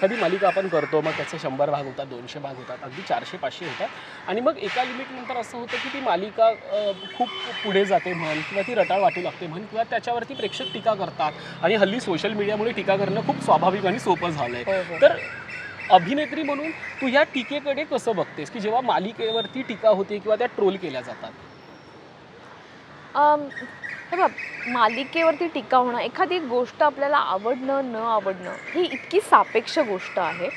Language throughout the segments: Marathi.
एखादी मालिका आपण करतो मग त्याचे शंभर भाग होतात दोनशे भाग होतात अगदी चारशे पाचशे होतात. आणि मग एका लिमिटनंतर असं होतं की ती मालिका खूप पुढे जाते म्हण किंवा ती रटाळ वाटू लागते म्हण किंवा त्याच्यावरती प्रेक्षक टीका करतात. आणि हल्ली सोशल मीडियामुळे टीका करणं खूप स्वाभाविक आणि सोपं झालं आहे हो, हो. तर अभिनेत्री म्हणून तू या टीकेकडे कसं बघतेस? की जेव्हा मालिकेवरती टीका होते किंवा त्या ट्रोल केल्या जातात. हे बघ मालिकेवरती टीका होणं एखादी गोष्ट आपल्याला आवडणं न आवडणं ही इतकी सापेक्ष गोष्ट आहे.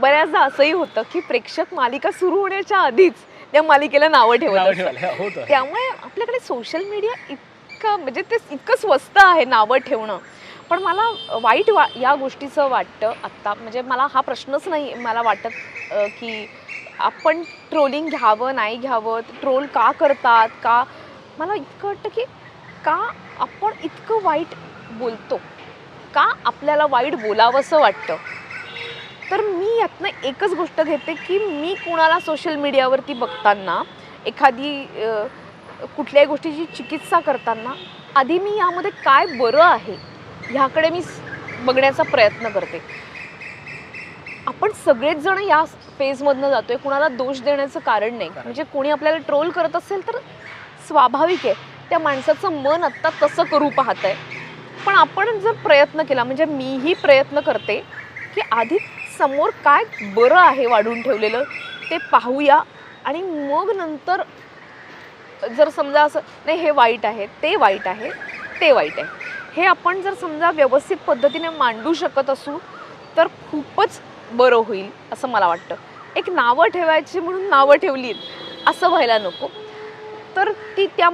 बऱ्याचदा असंही होतं की प्रेक्षक मालिका सुरू होण्याच्या आधीच त्या मालिकेला नावं ठेवत त्यामुळे आपल्याकडे सोशल मीडिया इतकं म्हणजे ते इतकं स्वस्त आहे नावं ठेवणं. पण मला वाईट वा या गोष्टीचं वाटतं आत्ता म्हणजे मला हा प्रश्नच नाही मला वाटत की आपण ट्रोलिंग घ्यावं नाही घ्यावं ट्रोल का करतात का मला इतकं वाटतं की का आपण इतकं वाईट बोलतो? का आपल्याला वाईट बोलावंसं वाटतं? तर मी यातनं एकच गोष्ट घेते की मी कुणाला सोशल मीडियावरती बघताना एखादी कुठल्याही गोष्टीची चिकित्सा करताना आधी मी यामध्ये काय बरं आहे ह्याकडे मी बघण्याचा प्रयत्न करते. आपण सगळेच जण या फेजमधनं जातोय. कुणाला दोष देण्याचं कारण नाही. म्हणजे कोणी आपल्याला ट्रोल करत असेल तर स्वाभाविक आहे. त्या माणसाचं मन आत्ता तसं करू पाहत आहे पण आपण जर प्रयत्न केला म्हणजे मीही प्रयत्न करते की आधी समोर काय बरं आहे वाढून ठेवलेलं ते पाहूया. आणि मग नंतर जर समजा असं नाही हे वाईट आहे ते वाईट आहे ते वाईट आहे. हे आपण जर समजा व्यवस्थित पद्धतीने मांडू शकत असू तर खूपच बरं होईल असं मला वाटतं. एक नावं ठेवायची म्हणून नावं ठेवली असं व्हायला नको. तर ती त्या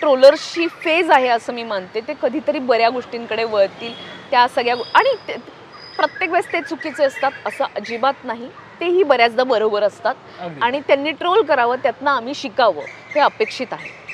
ट्रोलर्सची फेज आहे असं मी मानते. ते कधीतरी बऱ्या गोष्टींकडे वळतील त्या सगळ्या गो- आणि ते- प्रत्येक वेळेस ते चुकीचे असतात असं अजिबात नाही. तेही बऱ्याचदा बरोबर असतात. आणि त्यांनी ट्रोल करावं त्यातनं आम्ही शिकावं हे अपेक्षित आहे.